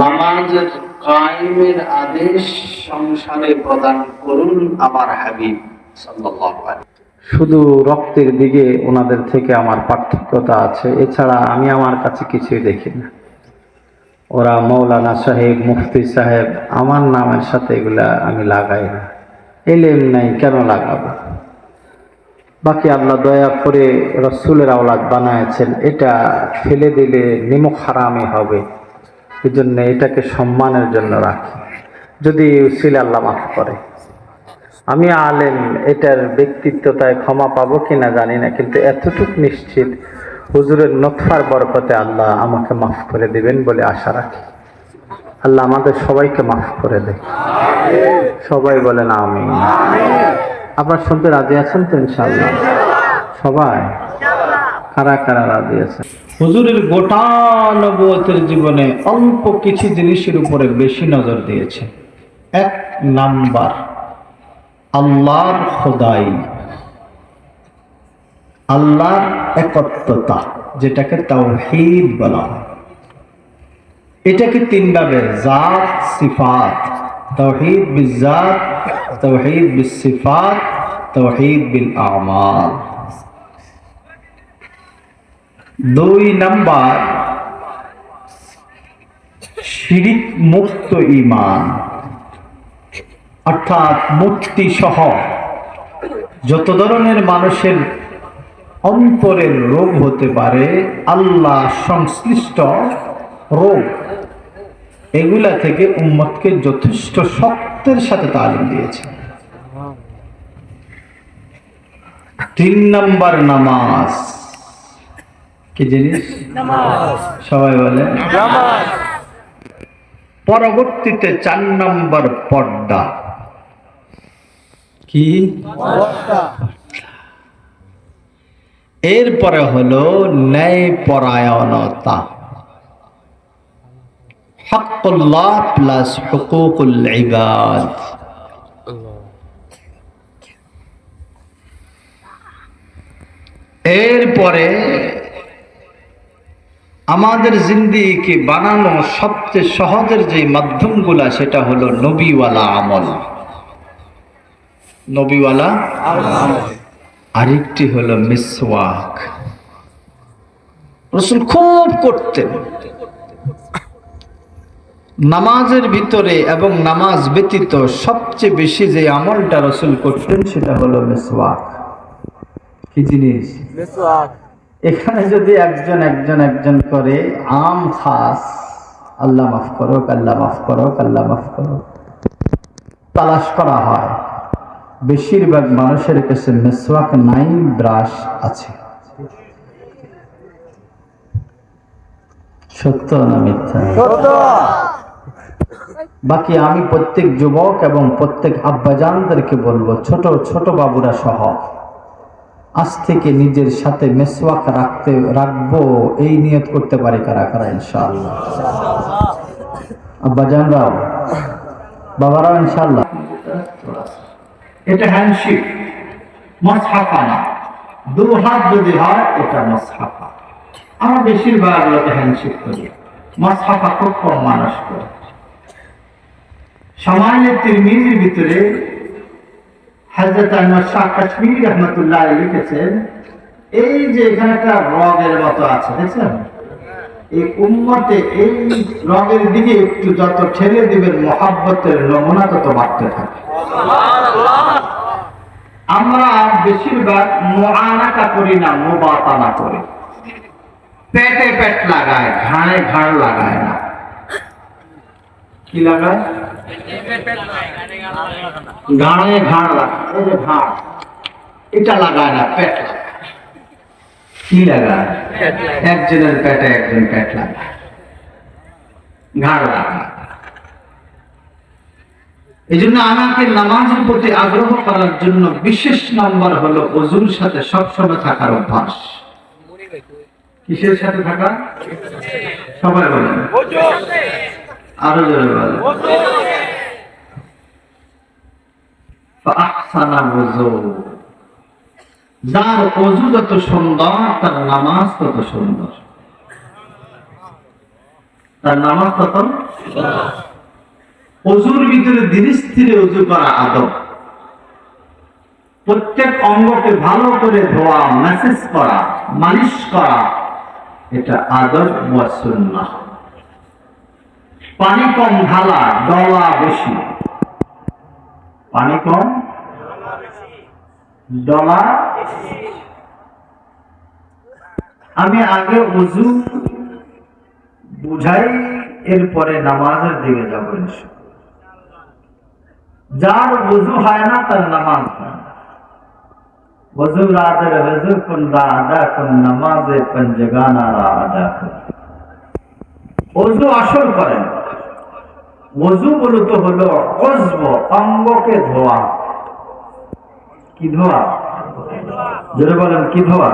নামাজের কায়েমের আদেশ সংসারে প্রদান করুন আমার হাবিব শুধু রক্তের দিকে ওনাদের থেকে আমার পার্থক্যতা আছে, এছাড়া আমি আমার কাছে কিছুই দেখি না। ওরা মৌলানা সাহেব, মুফতি সাহেব, আমার নামের সাথে এগুলা আমি লাগাই না। এলেম নাই, কেন লাগাবো? বাকি আল্লাহ দয়া করে রসুলের আওলাদ বানায়ছেন, এটা ফেলে দিলে নিমক হারামে হবে। এই জন্য এটাকে সম্মানের জন্য রাখি। যদি উসিলে আল্লাহ মাফ করে। আমি আলেম, এটার ব্যক্তিত্বতায় ক্ষমা পাবো কিনা জানি না, কিন্তু এতটুক নিশ্চিত হুজুরের নকফার বরকতে আল্লাহ আমাকে মাফ করে দিবেন বলে আশা রাখি। আল্লাহ আমাদের সবাইকে মাফ করে দেয়। সবাই বলেন আমি আপনার শুনতে রাজি আছেন তো ইনশাল্লাহ সবাই? হুজুরের গোটা জীবনে অল্প কিছু জিনিসের উপরে বেশি নজর দিয়েছে। এক নাম্বার, আল্লাহর খোদাই। আল্লাহর একত্বতা যেটাকে তাওহীদ বলা হয়। এটাকে তিন ভাবে জাত, সিফাত, তাওহীদ বিজাত, তাওহীদ বিসিফাত, তাওহীদ বিল আমাল। দুই নাম্বার, শিরিক মুক্ত ইমান অর্থাৎ মুক্তি সহ যত ধরনের মানুষের অন্তরের রোগ হতে পারে, আল্লাহ সংশ্লিষ্ট রোগ, এগুলা থেকে উম্মতকে যথেষ্ট শক্তের সাথে তালিম দিয়েছে। তিন নম্বর নামাজ কি জিনিস? সবাই বলে। পরবর্তীতে চার নম্বর পর্দা। কি? এরপরে হলো ন্যায় পরায়ণতা হকুল্লাহ প্লাস হুকুকুল ইবাদ। এরপরে আমাদের জিন্দিগিকে বানানো সবচেয়ে সহজের যে মাধ্যমগুলা, সেটা হলো নবীওয়ালা আমল। নবীওয়ালা আরেকটি হলো মিসওয়াক। রসুল খুব করতেন। নামাজের ভিতরে এবং নামাজ ব্যতীত সবচেয়ে বেশি যে আমলটা রসুল করতেন, সেটা হলো মিসওয়াক। কি জিনিস? এখানে যদি একজন একজন একজন করে আম খাস আল্লাহ মাফ করো আল্লাহ মাফ করো আল্লাহ মাফ করো তালাশ করা হয়। বেশিরভাগ মানুষের কাছে মেসওয়াক নাই ব্রাশ আছে। সত্য না মিথ্যা? বাকি আমি প্রত্যেক যুবক এবং প্রত্যেক আব্বাজানদেরকে বলব ছোট ছোট বাবুরা সহ। আজ থেকে নিজের সাথে মেসওয়াক রাখতে, রাখব, এই নিয়ত করতে পারি কারা কারা, ইনশাআল্লাহ। আব্বাজানরাও বাবারাও ইনশাআল্লাহ। এটা হ্যান্ডশিপ মসহাফা না। দু হাত যদি হয়, এটা মসহাফা আমরা বেশিরভাগ লোকে হ্যান্ডশিপ করি। মসহাফা খুব কম মানুষ করে। সমাজের তিরমিজির ভিতরে হাজরত আহমদ শাহ কাশ্মীর রহমতুল্লাহ লিখেছেন, এই যে এখানে একটা রগের মতো আছে, দেখছেন? এই উম্মতে এই রগের দিকে একটু যত ঠেলে দিবেন, মহাব্বতের নমুনা তত বাড়তে থাকে আমরা বেশিরভাগ মোয়ানাটা করি না, মোবাতানা করি। পেটে পেট লাগায়, ঘাড়ে ঘাড় লাগায় না। কি লাগায়? ঘাড়ে ঘাড় এই যে ঘাড়। এটা লাগায় না, পেট কি একজনের পেটে একজন পেট ঘাড় এই জন্য আমাকে নামাজের প্রতি আগ্রহ করার জন্য বিশেষ নাম্বার হলো অজুর সাথে সবসময় থাকার অভ্যাস। কিসের সাথে থাকা? সবাই বলেন। আরও জোরে বলেন। যার অজু যত সুন্দর, তার নামাজ তত সুন্দর। তার নামাজ তখন অজুর ভিতরে ধীরে স্থিরে অজু করা আদব। প্রত্যেক অঙ্গকে ভালো করে ধোয়া মেসেজ করা, মালিশ করা, এটা আদব ওয়া সুন্নাহ। পানি কম ঢালা ডলা বেশি পানি কম ডলা আমি আগে উজু বুঝাই, এরপরে নামাজের দিকে যাব যার উজু হয় না, তার নামাজ হয় وزور آدر وزور کن را ادا کن করেন। ওজু মূলত হলো অজব অঙ্গকে ধোয়া। কি ধোয়া? জোরে বলেন, কি ধোয়া?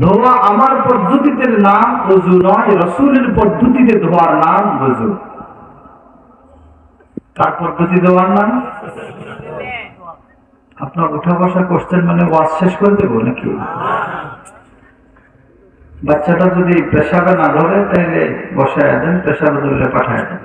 ধোয়া আমার পদ্ধতিতে নাম ওজু নয়, রসুলের পদ্ধতিতে ধোয়ার নাম ওজু কার পদ্ধতি দেওয়ার নাম? আপনার উঠা বসা করছেন মানে ওয়াজ শেষ করে দেবো নাকি? বাচ্চাটা যদি পেশাবে না ধরে তাহলে বসায় দেন পেশাবে ধরলে পাঠায় দেন।